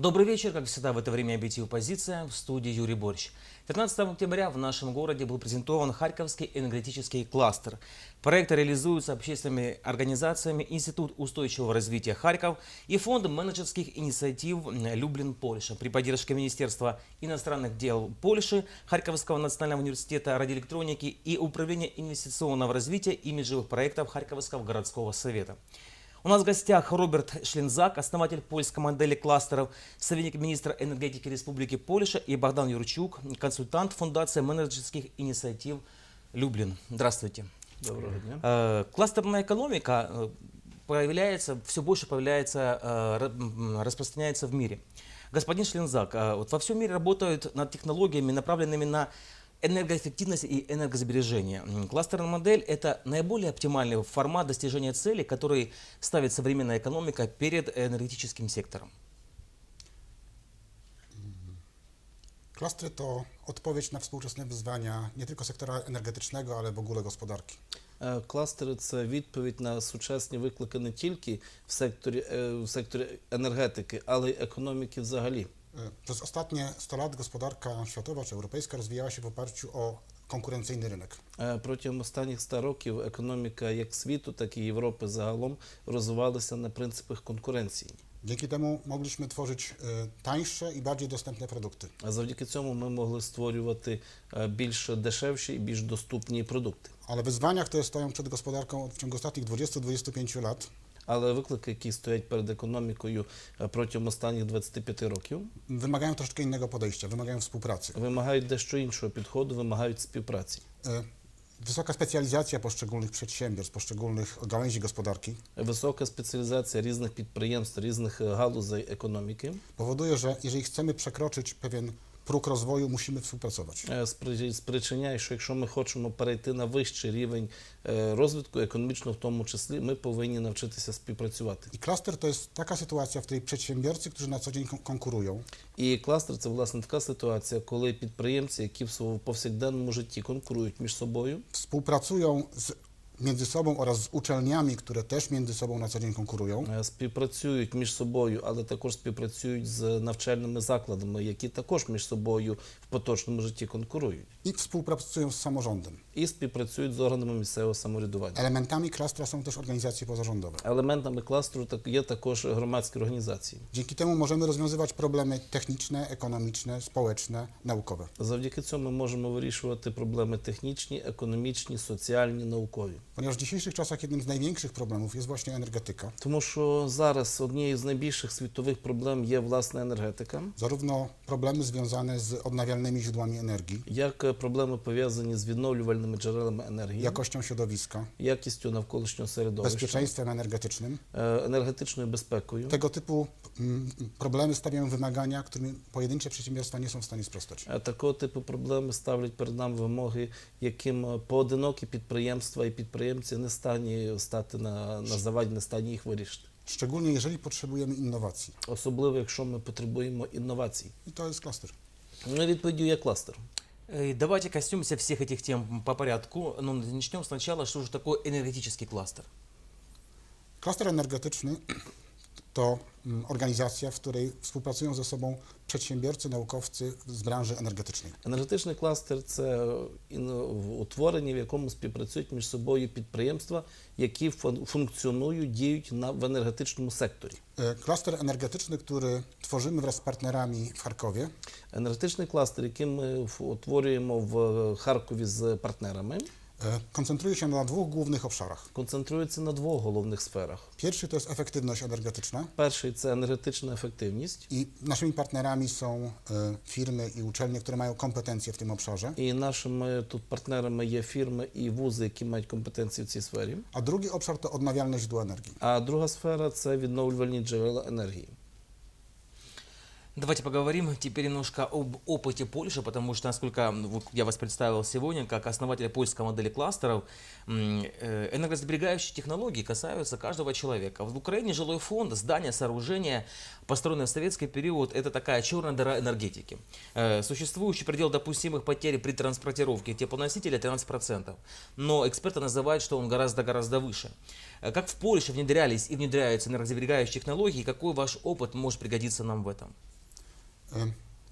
Добрый вечер, как всегда в это время объектив позиция в студии Юрий Борщ. 15 октября в нашем городе был презентован Харьковский энергетический кластер. Проект реализуется общественными организациями Институт устойчивого развития Харьков и Фонд менеджерских инициатив Люблин Польша при поддержке Министерства иностранных дел Польши, Харьковского национального университета радиоэлектроники и Управления инвестиционного развития имиджевых проектов Харьковского городского совета. У нас в гостях Роберт Шлинзак, основатель польской модели кластеров, советник министра энергетики Республики Польша и Богдан Юрчук, консультант Фундации менеджерских инициатив Люблин. Здравствуйте. Доброго дня. Э, Кластерная экономика э, появляется, все больше появляется, э, распространяется в мире. Господин Шлинзак, вот во всем мире работают над технологиями, направленными на энергоэффективность и энергосбережение. М, Кластерная модель – это наиболее оптимальный формат достижения целей, который ставит современная экономика перед энергетическим сектором. Klastry to odpowiedź na współczesne wyzwania nie tylko sektora energetycznego, ale w ogóle gospodarki. Е, Кластери це відповідь на сучасні виклики не тільки в секторі, е, в секторі енергетики, але й економіки взагалі. Y, Przez ostatnie 100 lat gospodarka światowa czy europejska rozwijała się w oparciu o konkurencyjny rynek. Е, Протягом останніх 100 років економіка як світу, так і Європи загалом розвивалася на принципах конкуренції. Dzięki temu mogliśmy tworzyć y, tańsze i bardziej dostępne produkty. А завдяки цьому ми могли створювати е, більш дешевші і більш доступні продукти. Ale wyzwania, które stoją przed gospodarką w ciągu ostatnich 20-25 lat, Але виклики, які стоять перед економікою е, протягом останніх 25 років, wymagają troszeczkę innego podejścia, wymagają współpracy. вимагають дещо іншого підходу, вимагають співпраці. Y, Wysoka specjalizacja poszczególnych przedsiębiorstw, poszczególnych gałęzi gospodarki Висока спеціалізація різних підприємств, різних е, галузей економіки powoduje, że jeżeli chcemy przekroczyć pewien próg rozwoju, musimy współpracować. спри- спричиняє, що якщо ми хочемо перейти на вищий рівень розвитку, економічно в тому числі, ми повинні навчитися співпрацювати. Klaster to jest taka sytuacja, w której przedsiębiorcy, którzy na co dzień kon- І кластер це власне така ситуація, коли підприємці, які в своєму повсякденному житті конкурують між собою, współpracują z, między sobą oraz z uczelniami, które też między sobą na co dzień konkurują, співпрацюють між собою, але також співпрацюють з навчальними закладами, які також між собою в поточному житті конкурують, i współpracują z samorządem. і співпрацюють з органами місцевого самоврядування. Elementami klastra są też organizacje pozarządowe. Елементами кластеру так- є також громадські організації. Dzięki temu możemy rozwiązywać problemy techniczne, ekonomiczne, społeczne, naukowe. Завдяки цьому можемо вирішувати проблеми технічні, економічні, соціальні, наукові. Ponieważ w dzisiejszych czasach jednym z największych problemów jest właśnie energetyka. Тому що зараз однією з найбільших світових проблем є власна енергетика, Zarówno problemy związane z odnawialnymi źródłami energii, як е, проблеми пов'язані з відновлювальними джерелами енергії, jakością środowiska, якістю навколишнього середовища, bezpieczeństwem energetycznym. е, енергетичною безпекою. Tego typu mm, problemy stawiają wymagania, którym pojedyncze przedsiębiorstwa nie są w stanie sprostać. Е, Такого типу проблеми ставлять перед нами вимоги, яким е, поодинокі підприємства і підприємці не стані стати на, на заваді, не стані їх вирішити. Szczególnie jeżeli potrzebujemy innowacji. Особливо, якщо ми потребуємо інновацій. I to jest klaster. Ну, відповіддю є кластер. Э, Давайте коснемся всех этих тем по порядку. Но начнем сначала, что же такое энергетический кластер. Klaster energetyczny to mm, organizacja, w której współpracują ze sobą przedsiębiorcy, naukowcy z branży energetycznej. Енергетичний кластер це в- утворення, в якому співпрацюють між собою підприємства, які фун- функціонують, діють на в енергетичному секторі. Klaster energetyczny, który tworzymy wraz z partnerami w Charkowie, Енергетичний кластер, який ми в- утворюємо в Харкові з партнерами, koncentruje się na dwóch głównych obszarach. концентрується на двох головних сферах. Pierwszy to jest efektywność energetyczna Перший це енергетична ефективність, i naszymi partnerami są e, firmy i uczelnie, które mają kompetencje w tym obszarze. і нашими тут партнерами є фірми і вузи, які мають компетенції в цій сфері. A drugi obszar to odnawialne źródła energii. А друга сфера це відновлювальні джерела енергії. Давайте поговорим теперь немножко об опыте Польши, потому что, насколько я вас представил сегодня, как основателя польской модели кластеров, э, энергосберегающие технологии касаются каждого человека. В Украине жилой фонд, здания, сооружения, построенные в советский период, это такая черная дыра энергетики. Э, Существующий предел допустимых потерь при транспортировке теплоносителя 13%, но эксперты называют, что он гораздо-гораздо выше. Э, Как в Польше внедрялись и внедряются энергосберегающие технологии, какой ваш опыт может пригодиться нам в этом? E,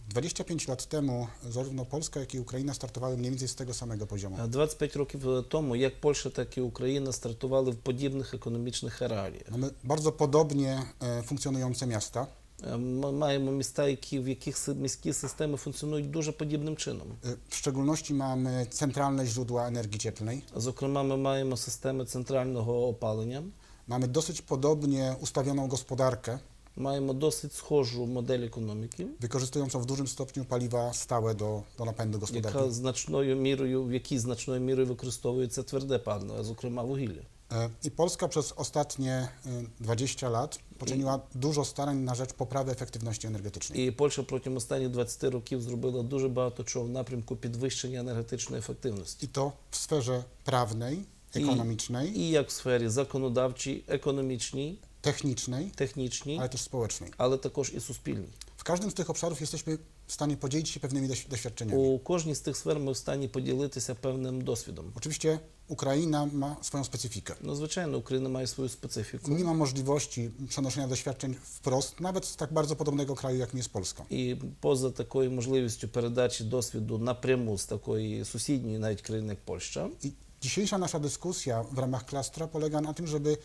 25 lat temu zarówno Polska, jak i Ukraina startowały mniej więcej z tego samego poziomu. Е, 25 років тому як Польща, так і Україна стартували в подібних економічних реаліях. Mamy bardzo podobnie e, funkcjonujące miasta. Е, Ми маємо міста, які, в яких си- міські системи функціонують дуже подібним чином. E, W szczególności mamy centralne źródła energii cieplnej. Зокрема, ми маємо системи центрального опалення, Mamy dosyć podobnie ustawioną gospodarkę, маємо досить схожу модель економіки, wykorzystującą w dużym stopniu paliwa stałe do, do napędu gospodarki. яка значною мірою, в якій значною мірою використовується тверде паливо, зокрема вугілля. E, I Polska przez ostatnie e, 20 lat poczyniła dużo starań na rzecz poprawy efektywności energetycznej. І Польща протягом останніх 20 років зробила дуже багато чого в напрямку підвищення енергетичної ефективності. I to w sferze prawnej, I- ekonomicznej, І як в сфері законодавчій, економічній, technicznej, технічній, ale też społecznej. але також і суспільній. W każdym z tych obszarów jesteśmy w stanie podzielić się pewnymi doś- doświadczeniami. У kожній з тих сфер ми в стані поділитися певним досвідом. Oczywiście Ukraina ma swoją specyfikę. Ну, звичайно, Україна має свою специфіку. Nie ma możliwości przenoszenia doświadczeń wprost, nawet z tak bardzo podobnego kraju, jakim jest Polska. І поза такою можливістю передачі досвіду напряму з такої сусідньої навіть країни, як Польща. I dzisiejsza nasza dyskusja w ramach klastra polega na tym, żeby e,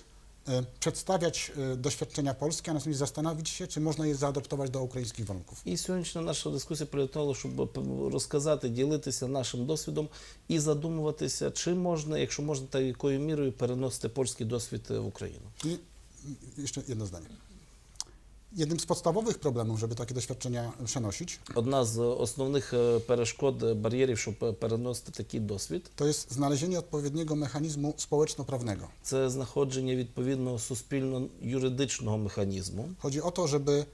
przedstawiać e, doświadczenia polskie, a następnie zastanowić się, czy można je zaadoptować do ukraińskich warunków. І сьогоднішня наша дискусія полягала, щоб розказати, ділитися нашим досвідом і задумуватися, чи можна, якщо можна, та якою мірою переносити польський досвід в Україну. І ще одне здання. Jednym z podstawowych problemów, żeby takie doświadczenia przenosić, Одна з основних е, перешкод, е, бар'єрів, щоб е, переносити такий досвід, to jest znalezienie odpowiedniego mechanizmu społeczno-prawnego. це знаходження відповідного суспільно-юридичного механізму. Chodzi o to, żeby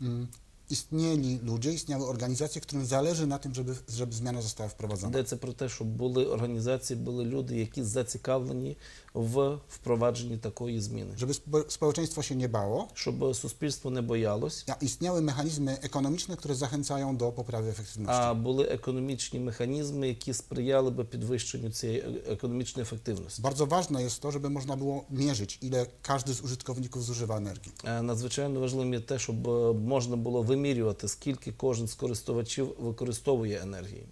mm, istnieli ludzie, istniały organizacje, którym zależy na tym, żeby, żeby zmiana została wprowadzona. Йдеться про те, щоб були організації, були люди, які зацікавлені в впровадженні такої зміни, Żeby spo, społeczeństwo się nie bało, щоб суспільство не боялось, a istniały mechanizmy ekonomiczne, które zachęcają do poprawy efektywności. а були економічні механізми, які сприяли би підвищенню цієї е- економічної ефективності. Bardzo ważne jest to, żeby można było mierzyć, ile każdy z użytkowników zużywa energii. Е, Надзвичайно важливим є те, щоб е, можна було вимірювати, скільки кожен з користувачів використовує енергії.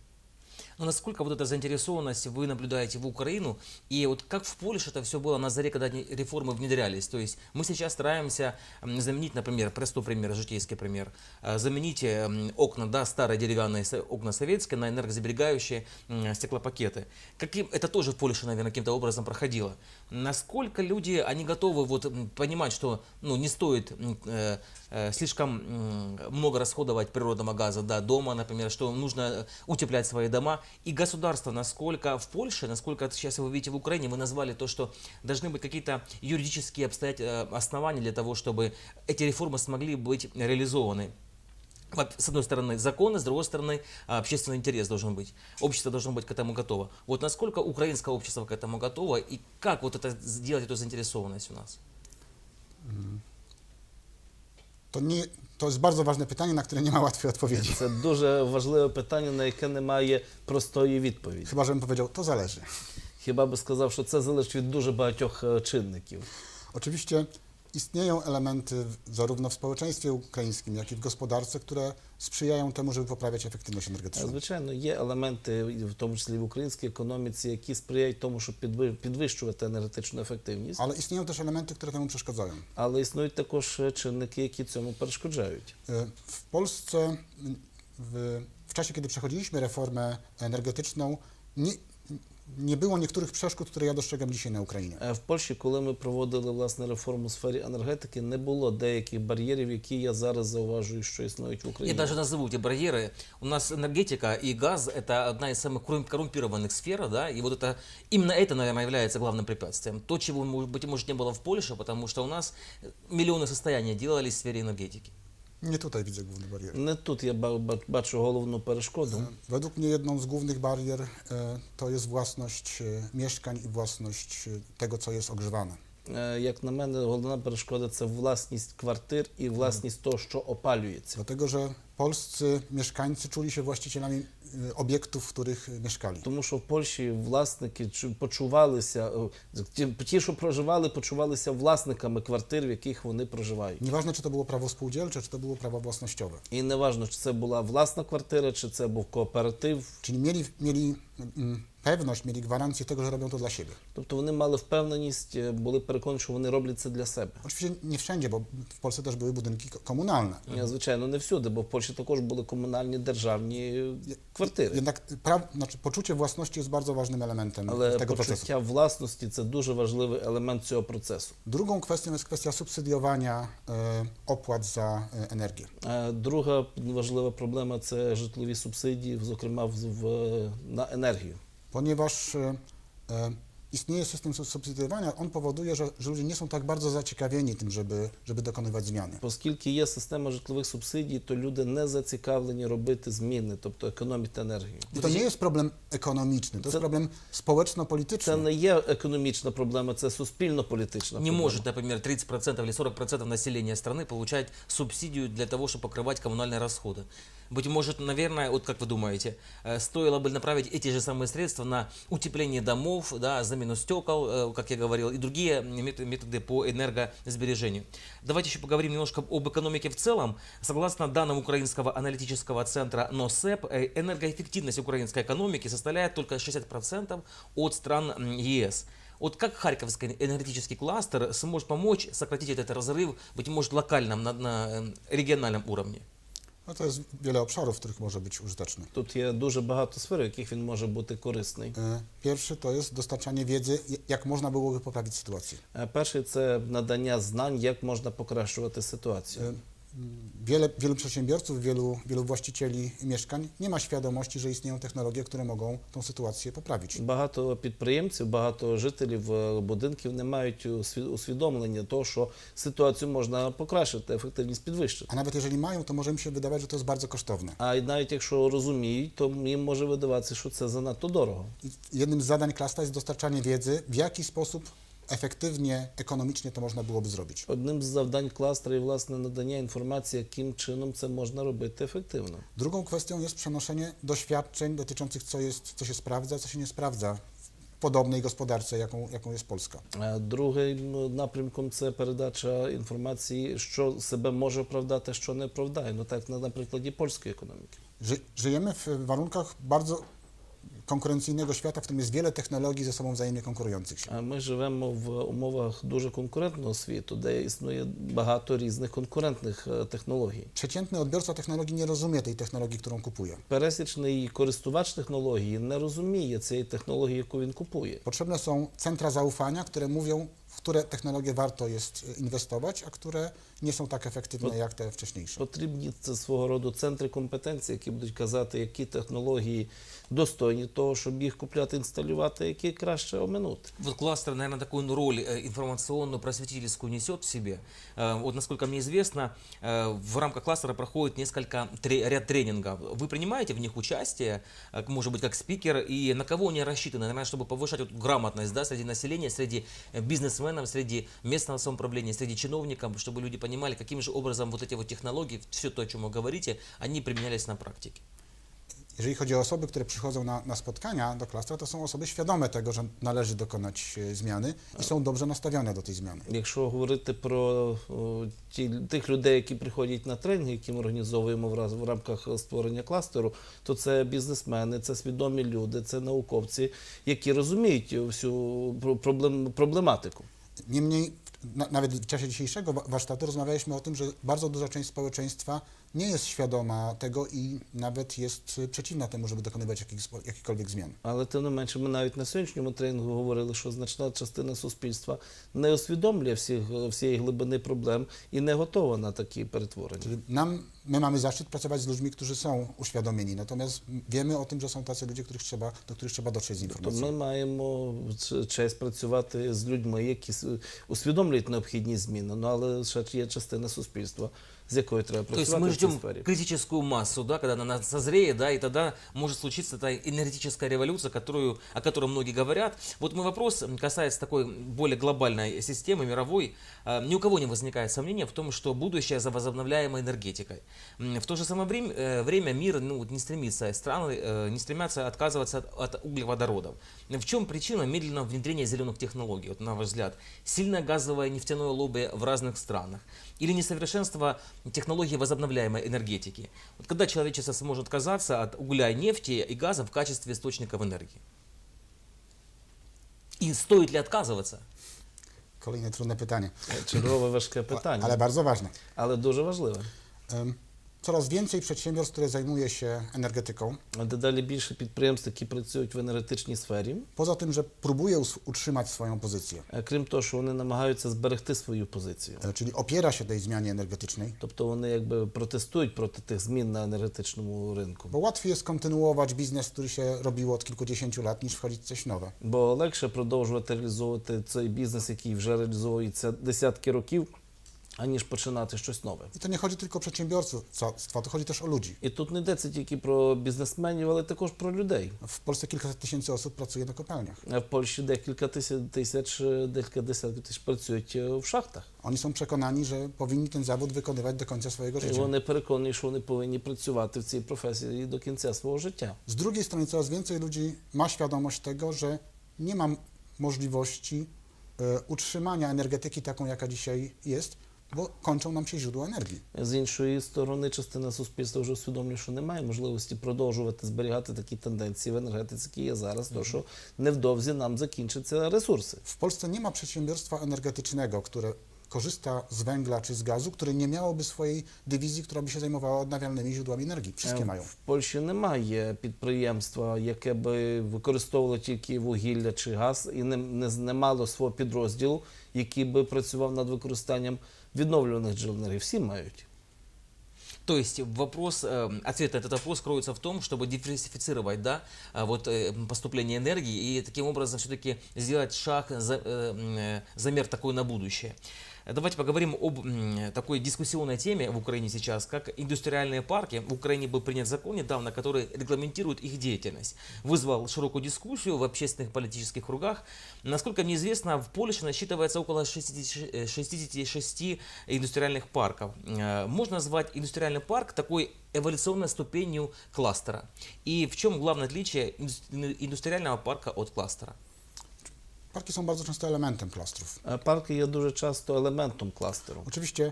Но насколько вот эта заинтересованность вы наблюдаете в Украину, и вот как в Польше это все было на заре, когда реформы внедрялись? То есть мы сейчас стараемся заменить, например, простой пример, житейский пример, э, заменить м, окна, да, старые деревянные окна советские на энергосберегающие стеклопакеты. Каким, это тоже в Польше, наверное, каким-то образом проходило. Насколько люди, они готовы вот понимать, что ну, не стоит э, э, слишком много расходовать природного газа да, дома, например, что нужно утеплять свои дома. И государство, насколько в Польше, насколько сейчас вы видите в Украине, вы назвали то, что должны быть какие-то юридические обстоят- э, основания для того, чтобы эти реформы смогли быть реализованы. С одной стороны законы, с другой стороны а, общественный интерес должен быть. Общество должно быть к этому готово. Вот насколько украинское общество к этому готово и как вот это сделать, эту заинтересованность у нас? To, nie, to jest bardzo ważne pytanie, na które nie ma łatwej odpowiedzi. Це дуже важливе питання, на яке немає простої відповіді. Chyba, żebym powiedział, to zależy. Хіба би сказав, що це залежить від дуже багатьох е, чинників. Oczywiście istnieją elementy w- zarówno w społeczeństwie ukraińskim, jak i w gospodarce, które sprzyjają temu, żeby poprawiać efektywność Е, energetyczną. Звичайно, є елементи, в тому числі в українській економіці, які сприяють тому, щоб підви- підвищувати енергетичну ефективність, Ale istnieją też elementy, które temu przeszkadzają. але існують також е, чинники, які цьому перешкоджають. Y, W Polsce y, w, w czasie, kiedy przechodziliśmy reformę energetyczną, nie, nie było niektórych przeszkód, które ja dostrzegam dzisiaj na Ukrainie. Е, В Польщі, коли ми проводили власне реформу у сфері енергетики, не було деяких бар'єрів, які я зараз зауважую, що існують в Я Україні. даже назову эти барьеры. У нас энергетика и газ – это одна из самых коррум- коррумпированных сфер, да, и вот это, именно это, наверное, является главным препятствием. То, чего, может быть, может, не было в Польше, потому что у нас миллионы состояний делались в сфере энергетики. Nie tutaj widzę głównych barier. Не тут я ба- ба- бачу головну перешкоду. Według mnie jedną z głównych barier y, to jest własność y, mieszkań i własność y, tego, co jest ogrzewane. Е, Як на мене, головна перешкода це власність квартир і власність того, що опалюється. Dlatego, że polscy mieszkańcy czuli się właścicielami y, obiektów, w których y, mieszkali. Тому що в Польщі власники чу- почувалися, е, ті, що проживали, почувалися власниками квартир, в яких вони проживають. Nieważne, czy to było prawo spółdzielcze, czy to było prawo własnościowe. І неважно, чи це була власна квартира, чи це був кооператив. Czyli mieli, mieli mm, pewność, mieli gwarancję tego, że robią to dla siebie. Тобто вони мали впевненість, е, були переконані, що вони роблять це для себе. Oczywiście nie wszędzie, bo w Polsce też były budynki ko- komunalne. Е, Звичайно, не всюди, бо в Польщі також були комунальні державні квартири. Jednak pra, znaczy, poczucie własności jest bardzo ważnym elementem Але tego procesu. почуття власності це дуже важливий елемент цього процесу. Drugą kwestią jest kwestia subsydiowania e, opłat za e, energię. Е, Друга важлива проблема це житлові субсидії, зокрема в, в- на енергію Ponieważ e, e, istnieje system sub- subsydiowania, on powoduje, że, że ludzie nie są tak bardzo zaciekawieni tym, żeby, żeby dokonywać zmiany. Оскільки є система житлових субсидій, то люди не зацікавлені робити зміни, тобто економити енергію. I to nie jest problem ekonomiczny, to jest Co- problem Це społeczno-polityczny. не є економічна проблема, це суспільно-політична Не проблема. может, например, 30% или 40% населения страны получать субсидию для того, чтобы покрывать коммунальные расходы. Быть может, наверное, вот как вы думаете, э, стоило бы направить эти же самые средства на утепление домов, да, замену стекол, э, как я говорил, и другие мет- методы по энергосбережению. Давайте еще поговорим немножко об экономике в целом. Согласно данным Украинского аналитического центра НОСЭП, э, энергоэффективность украинской экономики составляет только 60% от стран ЕС. Вот как Харьковский энергетический кластер сможет помочь сократить этот разрыв, быть может, локальном, на, на региональном уровне? No to jest wiele obszarów, w których może być użyteczny. Тут є дуже багато сфер, в яких він може бути корисний. E, Pierwszy to jest dostarczanie wiedzy, j- jak można byłoby poprawić sytuację. Е, Перший це надання знань, як можна покращувати ситуацію. E, Wiele, wielu przedsiębiorców, wielu, wielu właścicieli mieszkań nie ma świadomości, że istnieją technologie, które mogą tą sytuację poprawić. Багато підприємців, багато жителів е, будинків не мають усві- усвідомлення того, що ситуацію можна покращити, ефективність підвищити. A nawet jeżeli mają, to może im się wydawać, że to jest bardzo kosztowne. А й навіть якщо розуміють, то їм може видаватися, що це занадто дорого. I jednym z zadań klasta jest dostarczanie wiedzy, w jaki sposób efektywnie, ekonomicznie to można byłoby zrobić. Одним з завдань кластера є власне надання інформації, яким чином це можна робити ефективно. Drugą kwestią jest przenoszenie doświadczeń dotyczących, co, jest, co się sprawdza, co się nie sprawdza w podobnej gospodarce, jaką, jaką jest Polska. А Другим напрямком це передача інформації, що себе може оправдати, що не оправдає. Ну так на, на прикладі польської економіки. Ży, żyjemy w warunkach bardzo konkurencyjnego świata, w którym jest wiele technologii ze sobą wzajemnie konkurujących się. А ми живемо в умовах дуже конкурентного світу, де існує багато різних конкурентних е, технологій. Przeciętny odbiorca technologii nie rozumie tej technologii, którą kupuje. Пересічний користувач технології не розуміє цієї технології, яку він купує. Potrzebne są centra zaufania, które mówią, w które technologie warto jest e, inwestować, a które nie są tak efektywne jak te wcześniejsze. Потрібні це свого роду центри компетенції, які будуть казати, які технології достойні того, щоб їх купляти, інсталювати, які краще оминути. Вот кластер, наверное, такую ну, роль э, информационную, просветительскую несет в себе. Э, Вот, насколько мне известно, э, в рамках кластера проходит несколько тре- ряд тренингов. Вы принимаете в них участие, э, может быть, как спикер, и на кого они рассчитаны, наверное, чтобы повышать вот грамотность да, среди населения, среди э, бизнесменов, среди местного самоуправления, среди чиновников, чтобы люди понимали, каким же образом вот эти вот технологии, все то, о чем вы говорите, они применялись на практике. Jeżeli chodzi o osoby, które przychodzą na, na spotkania do klastra, to są osoby świadome tego, że należy dokonać e, zmiany i są dobrze nastawione do tej zmiany. Якщо говорити про о, ті, тих людей, які приходять на тренінги, які ми організовуємо в, раз, в рамках створення кластеру, то це бізнесмени, це свідомі люди, це науковці, які розуміють всю проблем, проблематику. Niemniej, na, nawet w czasie dzisiejszego wa- warsztatu rozmawialiśmy o tym, że bardzo duża część społeczeństwa nie jest świadoma tego i nawet jest e, przeciwna temu, żeby dokonywać jakich, jakichkolwiek zmian. Але тим не менше, ми навіть на сьогоднішньому тренінгу говорили, що значна частина суспільства не усвідомлює всіх, всієї глибини проблем і не готова на такі перетворення. Czyli nam, my mamy zaszczyt pracować z ludźmi, którzy są uświadomieni, natomiast wiemy o tym, że są tacy ludzie, których trzeba, do których trzeba dotrzeć z То ми informacją. маємо ч- честь працювати з людьми, які с- усвідомлюють необхідні зміни. Ну але ще є частина суспільства, з якою треба То есть мы ждем критическую массу, да, когда она созреет, да, и тогда может случиться та энергетическая революция, которую, о которой многие говорят. Вот мой вопрос касается такой более глобальной системы, мировой. А, Ни у кого не возникает сомнения в том, что будущее за возобновляемой энергетикой. В то же самое время, э, время мир ну, не стремится, страны э, не стремятся отказываться от, от углеводородов. В чем причина медленного внедрения зеленых технологий, вот, на ваш взгляд? Сильное газовое нефтяное лобби в разных странах? Или несовершенство технологий возобновляемой энергетики? Вот когда человечество сможет отказаться от угля, нефти и газа в качестве источников энергии? И стоит ли отказываться? Kolejne trudne pytanie, Чергове важке питання, ale bardzo ważne. але дуже важливе. Em, Coraz więcej przedsiębiorstw, które zajmuje się energetyką, Дедалі більше підприємств, які працюють в енергетичній сфері, poza tym, że próbuje us- utrzymać swoją pozycję, е, крім того, що вони намагаються зберегти свою позицію. e, czyli opiera się tej zmianie energetycznej, Тобто вони якби протестують проти тих змін на енергетичному ринку. bo łatwiej jest kontynuować biznes, który się robiło od kilkudziesięciu lat, niż wchodzić w coś nowe. Бо легше продовжувати реалізовувати цей бізнес, який вже реалізовується десятки років, аніж починати щось нове. I to nie chodzi tylko o przedsiębiorców, to chodzi też o ludzi. І тут не йдеться тільки про бізнесменів, але також про людей. W Polsce kilkaset tysięcy osób pracuje na kopalniach. А В Польщі декілька тисяч, тисяч е, декілька десятків тисяч працюють е, в шахтах. Oni są przekonani, że powinni ten zawód wykonywać do końca swojego І życia. вони переконані, що вони повинні працювати в цій професії до кінця свого життя. Z drugiej strony coraz więcej ludzi ma świadomość tego, że nie ma możliwości e, utrzymania energetyki taką, jaka dzisiaj jest, bo kończą nam się źródła energii. З іншої сторони, частина суспільства вже усвідомлює, що немає можливості продовжувати зберігати такі тенденції в енергетиці, які є зараз, тому що невдовзі нам закінчаться ресурси. W Polsce nie ma przedsiębiorstwa energetycznego, które korzysta z węgla czy z gazu, które nie miałoby swojej dywizji, która by się zajmowała odnawialnymi źródłami energii. Wszystkie Е, mają. В Польщі немає підприємства, яке би використовувало тільки вугілля чи газ, і не, не, не мало свого підрозділу, який би працював над використанням відновлюваних джерел енергії. Всі мають. То есть вопрос, э, ответ на этот вопрос кроется в том, чтобы диверсифицировать да, а, вот, э, поступление энергии и таким образом все-таки сделать шаг, за, э, м, э, замер такой на будущее. Давайте поговорим об такой дискуссионной теме в Украине сейчас, как индустриальные парки. В Украине был принят закон недавно, который регламентирует их деятельность. Вызвал широкую дискуссию в общественных политических кругах. Насколько мне известно, в Польше насчитывается около 60 э, 66 индустриальных парков. Э, Можно назвать индустриальный парк такой эволюционной ступенью кластера. И в чем главное отличие индус- индустриального парка от кластера? Parki są bardzo często elementem klastrów. Parki jest dużo często elementem klastru. Oczywiście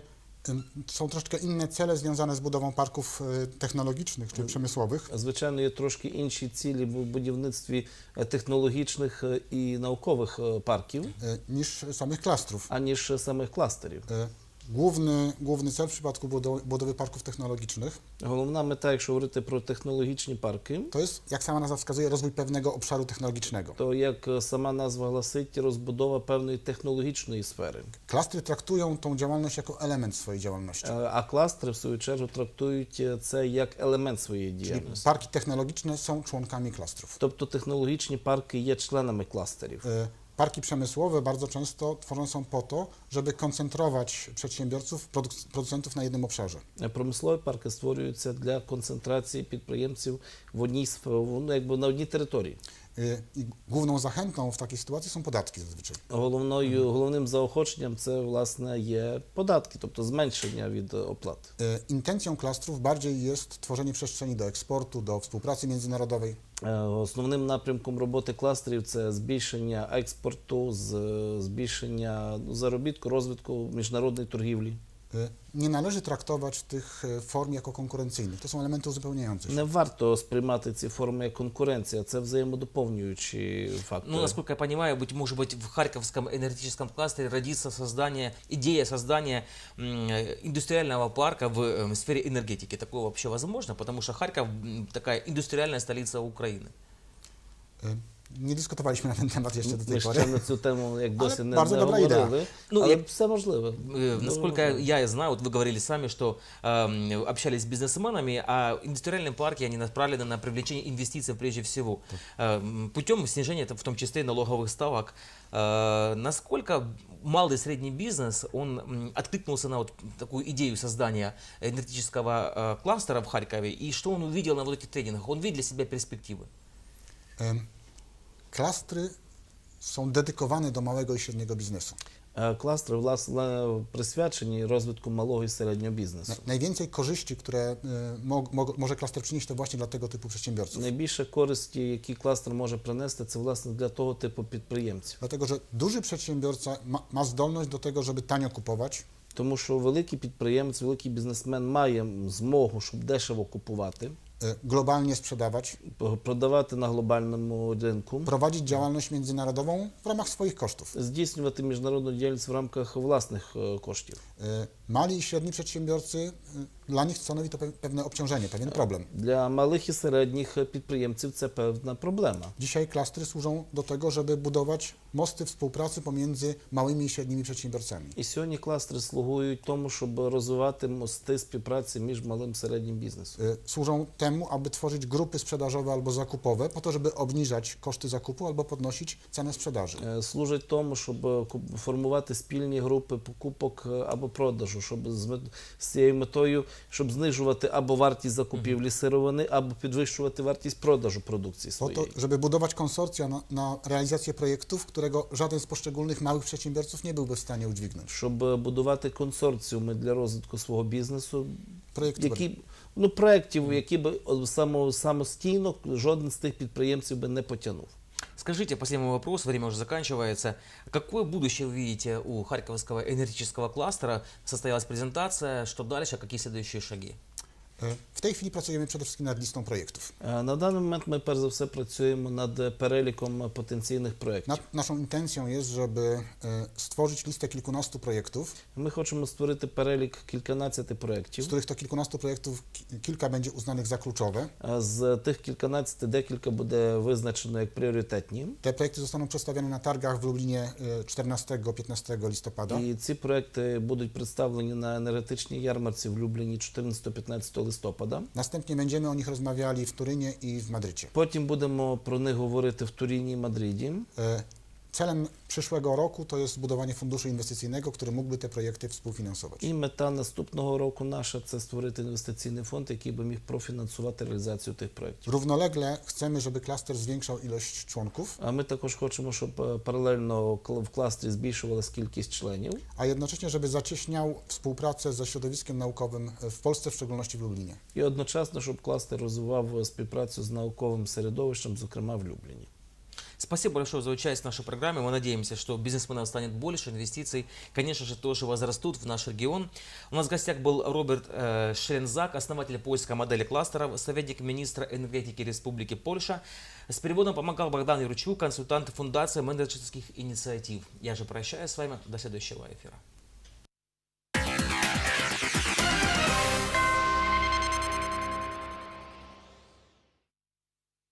są troszkę inne cele związane z budową parków e, technologicznych czy e, przemysłowych. Zwyczajnie jest troszkę inne cele w budownictwie e, technologicznych i naukowych parków. Niż samych klastrów. A niż samych klasterów Główny, główny cel w przypadku budowy, budowy parków technologicznych Головна мета, якщо говорити про технологічні парки, to jest, jak sama nazwa wskazuje, rozwój pewnego obszaru technologicznego. то як е, сама назва гласить, розбудова певної технологічної сфери. Klastry traktują tą działalność jako element swojej działalności. Е, А кластери, в свою чергу, трактують е, це як елемент своєї Czyli діяльності. parki technologiczne są członkami klastrów. Тобто технологічні парки є членами кластерів. Y, Parki przemysłowe bardzo często tworzone są po to, żeby koncentrować przedsiębiorców, produk- producentów na jednym obszarze. Е, Промислові парки створюються для концентрації підприємців в одній сф- в- ну, якби на одній території. Y, I główną zachętą w takiej sytuacji są podatki zazwyczaj. Головною головним заохоченням це власне є податки, тобто зменшення від е, оплат. Y, Intencją klastrów bardziej jest tworzenie przestrzeni do eksportu, do współpracy międzynarodowej. Е, Основним напрямком роботи кластерів це збільшення експорту, збільшення ну, заробітку, розвитку міжнародної торгівлі. Y, Nie należy traktować tych y, form jako konkurencyjnych. To są elementy uzupełniające się. Не варто сприймати ці форми як конкуренція, це взаємодоповнюючі фактори. Ну, насколько я понимаю, быть, может быть, в Харьковском энергетическом кластере родится создание, идея создания м, э, индустриального парка в э, сфере энергетики. Такое вообще возможно, потому что Харьков м, такая индустриальная столица Украины. Y, Nie dyskutowaliśmy na ten temat jeszcze do tej Ми ще pory. на цю тему як досі не, bardzo не dobra говорили, idea. Ну, але як- все можливо. Э, Насколько я знаю, вот вы говорили сами, что эм, общались с бизнесменами, а индустриальные парки, они направлены на привлечение инвестиций прежде всего, Эм, путем снижения, в том числе, и налоговых ставок. Э, насколько малый и средний бизнес, он м, откликнулся на вот такую идею создания энергетического э, кластера в Харькове, и что он увидел на вот этих тренингах? Он видит для себя перспективы. Em, Klastry są dedykowane do małego i średniego biznesu. Кластери власне присвячені розвитку малого і середнього бізнесу. Najwięcej korzyści, które mo, może klaster przynieść, to właśnie dla tego typu przedsiębiorców. Найбільше користі, які кластер може принести, це власне для того типу підприємців. Dlatego, że duży przedsiębiorca ma, ma zdolność do tego, żeby tanio kupować, Тому що великий підприємець, великий бізнесмен має змогу, щоб дешево купувати, globalnie sprzedawać, продавати на глобальному ринку, prowadzić działalność międzynarodową w ramach swoich kosztów. здійснювати міжнародну діяльність в рамках власних е, коштів. Y, Mali i średni przedsiębiorcy, y, dla nich stanowi to pe- pewne obciążenie, pewien problem. Для малих і середніх підприємців це певна проблема. Dzisiaj klastry służą do tego, żeby budować mosty współpracy pomiędzy małymi i średnimi przedsiębiorcami. І сьогодні кластери слугують тому, щоб розвивати мости співпраці між малим і середнім бізнесом. Y, Służą temu, aby tworzyć grupy sprzedażowe albo zakupowe, po to, żeby obniżać koszty zakupu albo podnosić cenę sprzedaży. Е, Служить тому, щоб е, куп- формувати спільні групи покупок е, або продажу, Щоб з, з цією метою, щоб знижувати або вартість закупівлі сировини, або підвищувати вартість продажу продукції Po to, żeby budować konsorcja na, na realizację projektów, którego żaden z poszczególnych małych przedsiębiorców nie byłby w stanie udźwignąć. Щоб будувати консорціуми для розвитку свого бізнесу, Projekty які ну проєктів, які би само, самостійно жоден з тих підприємців би не потягнув. Скажите, последний вопрос, время уже заканчивается. Какое будущее вы видите у Харьковского энергетического кластера? Состоялась презентация, что дальше, какие следующие шаги? Y, W tej chwili pracujemy przede wszystkim nad listą projektów. Е, На даний момент ми перш за все працюємо над е, переліком потенційних проєктів. Na, naszą intencją jest, żeby y, stworzyć listę kilkunastu projektów, Ми хочемо створити перелік кільканадцяти z проєктів. których to kilkunastu projektów ki- kilka będzie uznanych za kluczowe. А З тих кільканадцяти декілька буде визначено як пріоритетні. Te projekty zostaną przedstawione na targach w Lublinie y, 14-15 listopada. І ці проекти будуть представлені на енергетичній ярмарці в Любліні 14-15 листопада. Następnie będziemy o nich rozmawiali w Turynie i w Madrycie. Потім будемо про них говорити в Туріні і Мадриді. Celem przyszłego roku to jest zbudowanie funduszu inwestycyjnego, który mógłby te projekty współfinansować. І мета наступного року наша це створити інвестиційний фонд, який би міг профінансувати реалізацію тих проєктів. Równolegle chcemy, żeby klaster zwiększał ilość członków, А ми також хочемо, щоб е, паралельно кл- в кластері збільшувалась кількість членів. a jednocześnie, żeby zacieśniał współpracę ze środowiskiem naukowym w Polsce, w szczególności w Lublinie. І одночасно, щоб кластер розвивав е, співпрацю з науковим середовищем, зокрема в Любліні. Спасибо большое за участие в нашей программе. Мы надеемся, что бизнесменов станет больше, инвестиций, конечно же, тоже возрастут в наш регион. У нас в гостях был Роберт э, Шерензак, основатель польской модели кластеров, советник министра энергетики Республики Польша. С переводом помогал Богдан Юрчук, консультант Фундации менеджерских инициатив. Я же прощаюсь с вами. До следующего эфира.